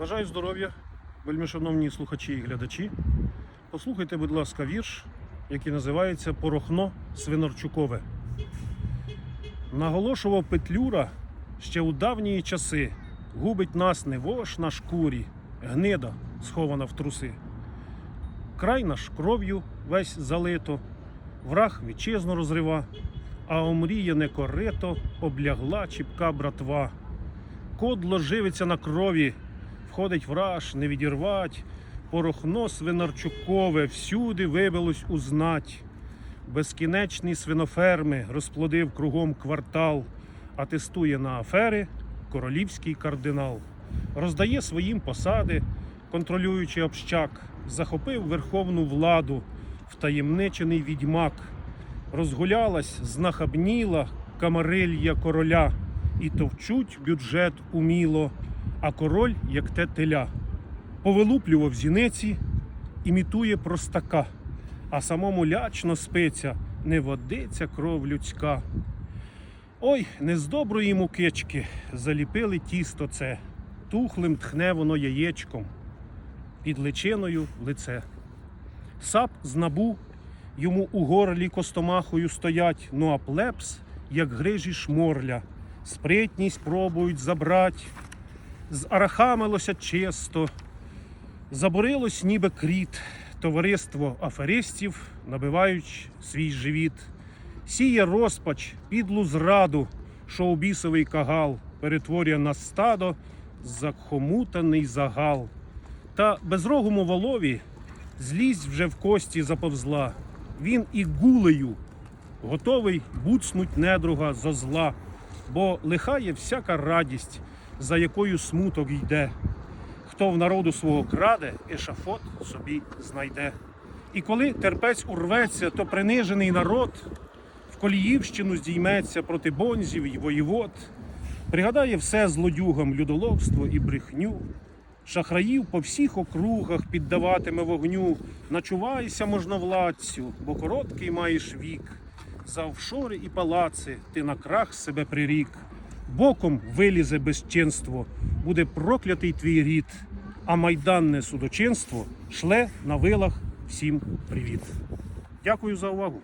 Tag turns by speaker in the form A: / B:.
A: Бажаю здоров'я, вельми шановні слухачі і глядачі. Послухайте, будь ласка, вірш, який називається Порохно Свинарчукове. Наголошував Петлюра ще у давні часи. Губить нас не вож на шкурі, гнида схована в труси. Край наш кров'ю весь залито, враг вітчизну розрива, а омріяне корито облягла чіпка братва. Кодло живиться на крові, входить враж, не відірвать, порохно свинарчукове всюди вибилось узнать. Безкінечні свиноферми розплодив кругом квартал, а тестує на афери королівський кардинал. Роздає своїм посади, контролюючи общак, захопив верховну владу, втаємничений відьмак. Розгулялась, знахабніла камарилья короля, і товчуть бюджет уміло, а король, як те теля, повилуплював зіниці, імітує простака, а самому лячно спиться, не водиться кров людська. Ой, не з доброї мукички заліпили тісто це, тухлим тхне воно яєчком, під личиною лице. Сап з набу йому у горлі костомахою стоять, ну а плепс, як грижі шморля, спритність пробують забрать, зарахамилося чисто, заборилось ніби кріт, товариство аферистів, набивають свій живіт, сіє розпач, підлу зраду, шоу-бісовий кагал перетворює на стадо захомутаний загал. Та безрогому волові злість вже в кості заповзла. Він і гулею готовий буцнуть недруга зо зла, бо лиха є всяка радість, за якою смуток йде. Хто в народу свого краде, ешафот собі знайде. І коли терпець урветься, то принижений народ в коліївщину здійметься проти бонзів і воєвод, пригадає все злодюгам людоловство і брехню. Шахраїв по всіх округах піддаватиме вогню. Начувайся, можновладцю, бо короткий маєш вік. За офшори і палаци ти на крах себе прирік. Боком вилізе безчинство, буде проклятий твій рід, а майданне судочинство шле на вилах всім привіт. Дякую за увагу.